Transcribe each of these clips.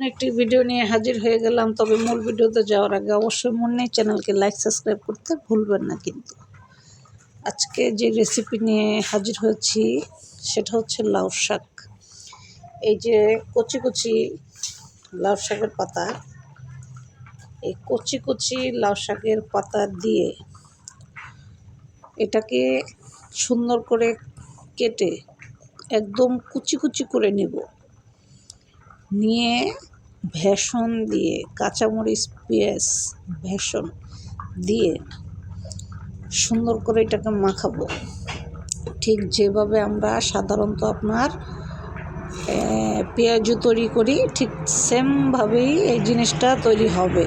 একটি ভিডিও নিয়ে হাজির হয়ে গেলাম। তবে মূল ভিডিওতে যাওয়ার আগে অবশ্যই মনে চ্যানেলকে লাইক সাবস্ক্রাইব করতে ভুলবেন না কিন্তু। আজকে যে রেসিপি নিয়ে হাজির হয়েছি, সেটা হচ্ছে লাউ শাক। এই যে কচি কচি লাউ শাকের পাতা, এই কচি কচি লাউ শাকের পাতা দিয়ে এটাকে সুন্দর করে কেটে একদম কুচি কুচি করে নেব। নিয়ে ভেষণ দিয়ে, কাঁচামরিচ, পেঁয়াজ, ভেষণ দিয়ে সুন্দর করে এটাকে মাখাবো। ঠিক যেভাবে আমরা সাধারণত আপনার পেঁয়াজও তৈরি করি, ঠিক সেমভাবেই এই জিনিসটা তৈরি হবে।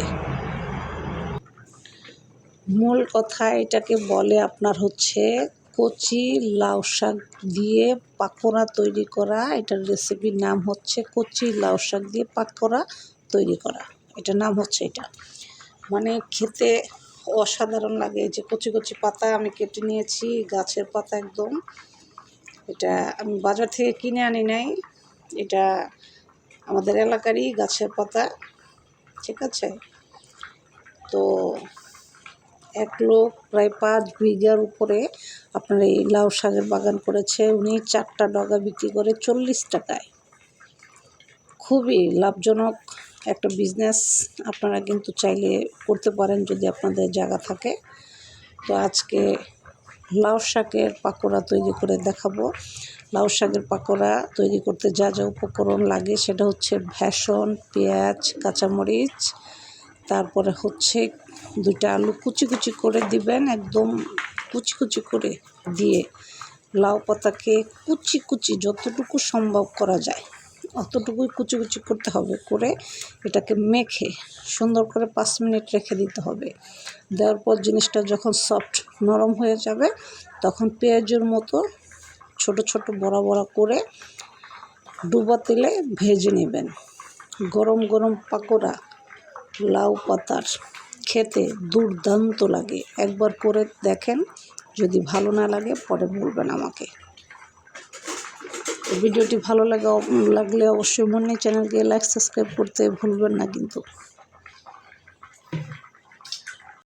মূল কথা এটাকে বলে আপনার হচ্ছে কচি, লাউ শাক দিয়ে পাকোড়া তৈরি করা। এটার রেসিপির নাম হচ্ছে কচি, লাউ শাক দিয়ে পাকোড়া তৈরি করা। এটার নাম হচ্ছে এটা। মানে খেতে অসাধারণ লাগে। যে কচি কচি পাতা আমি কেটে নিয়েছি, গাছের পাতা একদম। এটা আমি বাজার থেকে কিনে আনি নাই। এটা আমাদের এলাকারই গাছের পাতা। ঠিক আছে? তো এক লোক প্রায় পাঁচ বিঘার উপরে আপনার এই লাউ শাকের বাগান করেছে। উনি চারটা ডগা বিক্রি করে চল্লিশ টাকায়। খুবই লাভজনক একটা বিজনেস আপনারা কিন্তু চাইলে করতে পারেন যদি আপনাদের জায়গা থাকে। তো আজকে লাউ শাকের পাকোড়া তৈরি করে দেখাবো। লাউ শাকের পাকোড়া তৈরি করতে যা যা উপকরণ লাগে সেটা হচ্ছে ভেষণ, পেঁয়াজ, কাঁচামরিচ তারপরে হচ্ছে দুইটা আলু কুচি কুচি করে দিবেন, একদম কুচি কুচি করে দিয়ে লাউ পাতাকে কুচি কুচি যতটুকু সম্ভব করা যায়, অতটুকুই কুচি কুচি করতে হবে করে এটাকে মেখে সুন্দর করে পাঁচ মিনিট রেখে দিতে হবে। দেওয়ার পর জিনিসটা যখন সফট নরম হয়ে যাবে, তখন পেঁয়াজের মতো ছোট ছোট বড়া বড়া করে ডুবা তেলে ভেজে নেবেন। গরম গরম পাকোড়া লাউ পাতার খেতে দুর্দান্ত লাগে। একবার করে দেখেন, যদি ভালো না লাগে পরে বলবেন আমাকে। ভিডিওটি ভালো লাগে লাগলে অবশ্যই মনে চ্যানেলকে লাইক সাবস্ক্রাইব করতে ভুলবেন না কিন্তু।